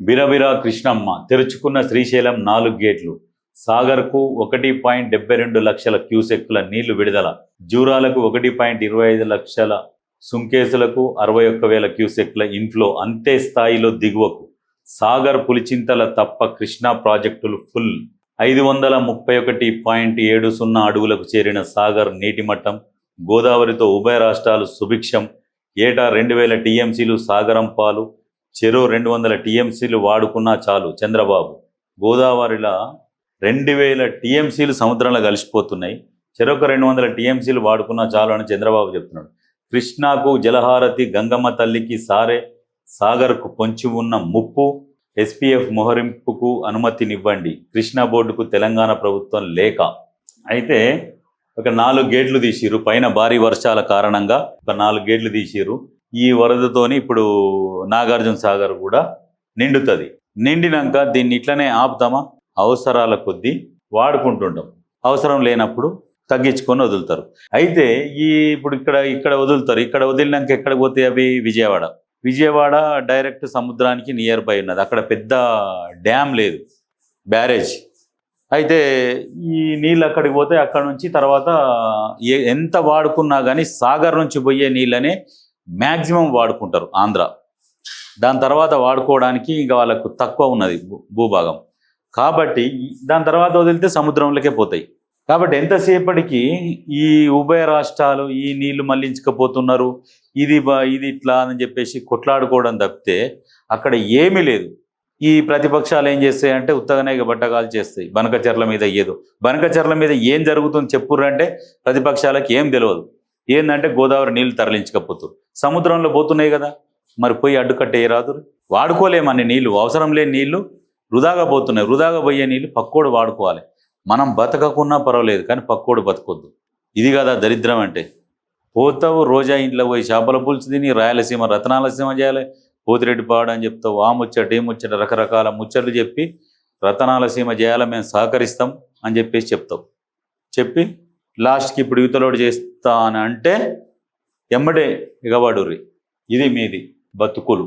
బిరబిరా కృష్ణమ్మ తెరుచుకున్న శ్రీశైలం నాలుగు గేట్లు. సాగర్కు ఒకటి పాయింట్ డెబ్బై రెండు లక్షల క్యూసెక్కుల నీళ్ళు విడుదల. జూరాలకు ఒకటి పాయింట్ ఇరవై ఐదు లక్షల సుంకేసులకు అరవై ఒక్క వేల క్యూసెక్ల ఇన్ఫ్లో అంతే స్థాయిలో దిగువకు. సాగర్ పులిచింతల తప్ప కృష్ణా ప్రాజెక్టులు ఫుల్. ఐదు వందల ముప్పై ఒకటి పాయింట్ ఏడు సున్నా అడుగులకు చేరిన సాగర్ నీటి మట్టం గోదావరితో ఉభయ రాష్ట్రాలు సుభిక్షం. ఏటా రెండు వేల టీఎంసీలు సాగరం పాలు చెరో రెండు వందల టీఎంసీలు వాడుకున్నా చాలు చంద్రబాబు. గోదావరిలో రెండు వేల టీఎంసీలు సముద్రంలో కలిసిపోతున్నాయి. చెరొక రెండు వందల టీఎంసీలు వాడుకున్నా చాలు అని చంద్రబాబు చెప్తున్నాడు. కృష్ణాకు జలహారతి గంగమ్మ తల్లికి సారే సాగర్కు పొంచి ఉన్న ముప్పు ఎస్పీఎఫ్ మొహరింపుకు అనుమతినివ్వండి. కృష్ణా బోర్డుకు తెలంగాణ ప్రభుత్వం లేక. అయితే ఒక నాలుగు గేట్లు తీసిర్రు. పైన భారీ వర్షాల కారణంగా ఒక నాలుగు గేట్లు తీసిర్రు. ఈ వరదతోని ఇప్పుడు నాగార్జున సాగర్ కూడా నిండుతుంది. నిండినాక దీన్ని ఇట్లనే ఆపుతామా? అవసరాల కొద్దీ వాడుకుంటుంటాం. అవసరం లేనప్పుడు తగ్గించుకొని వదులుతారు. అయితే ఈ ఇప్పుడు ఇక్కడ ఇక్కడ వదులుతారు. ఇక్కడ వదిలినాక ఎక్కడ పోతే అవి? విజయవాడ. విజయవాడ డైరెక్ట్ సముద్రానికి నియర్ బై ఉన్నది. అక్కడ పెద్ద డ్యామ్ లేదు. బ్యారేజ్. అయితే ఈ నీళ్ళు అక్కడికి పోతే అక్కడ నుంచి తర్వాత ఏ- ఎంత వాడుకున్నా కానీ సాగర్ నుంచి పోయే నీళ్ళనే మ్యాక్సిమం వాడుకుంటారు ఆంధ్ర. దాని తర్వాత వాడుకోవడానికి ఇంకా వాళ్ళకు తక్కువ ఉన్నది భూభాగం. కాబట్టి దాని తర్వాత వదిలితే సముద్రంలోకే పోతాయి. కాబట్టి ఎంతసేపటికి ఈ ఉభయ రాష్ట్రాలు ఈ నీళ్ళు మళ్ళించకపోతున్నారు ఇది ఇది ఇట్లా అని చెప్పేసి కొట్లాడుకోవడం తప్పితే అక్కడ ఏమీ లేదు. ఈ ప్రతిపక్షాలు ఏం చేస్తాయంటే ఉత్తగానే బట్టగాలు చేస్తాయి. బనకచర్ల మీద ఏదో. బనకచర్ల మీద ఏం జరుగుతుంది చెప్పుర్రంటే ప్రతిపక్షాలకు ఏం తెలియదు ఏంటంటే గోదావరి నీళ్ళు తరలించకపోతూ. సముద్రంలో పోతున్నాయి కదా. మరి పోయి అడ్డుకట్టేయరాదు వాడుకోలేమని నీళ్ళు. అవసరం లేని నీళ్ళు వృధాగా పోతున్నాయి. వృధాగా పోయే నీళ్ళు పక్కోడు వాడుకోవాలి. మనం బతకకున్నా పర్వాలేదు కానీ పక్కోడు బతకొద్దు. ఇది కదా దరిద్రం అంటే. పోతావు రోజా ఇంట్లో పోయి చేపల పులుసు తిని రాయలసీమ రతనాలసీమ చేయాలి. పోతిరెడ్డిపాడు అని చెప్తావు. ఆ ముచ్చట ఏ ముచ్చట రకరకాల ముచ్చట్లు చెప్పి రతనాలసీమ చేయాలి మేము సహకరిస్తాం అని చెప్పేసి చెప్తావు. చెప్పి లాస్ట్కి ఇప్పుడు యువతలోడు చేస్తా అని అంటే ఎమ్మడే ఇగవాడుర్రి ఇది మీది బతుకులు.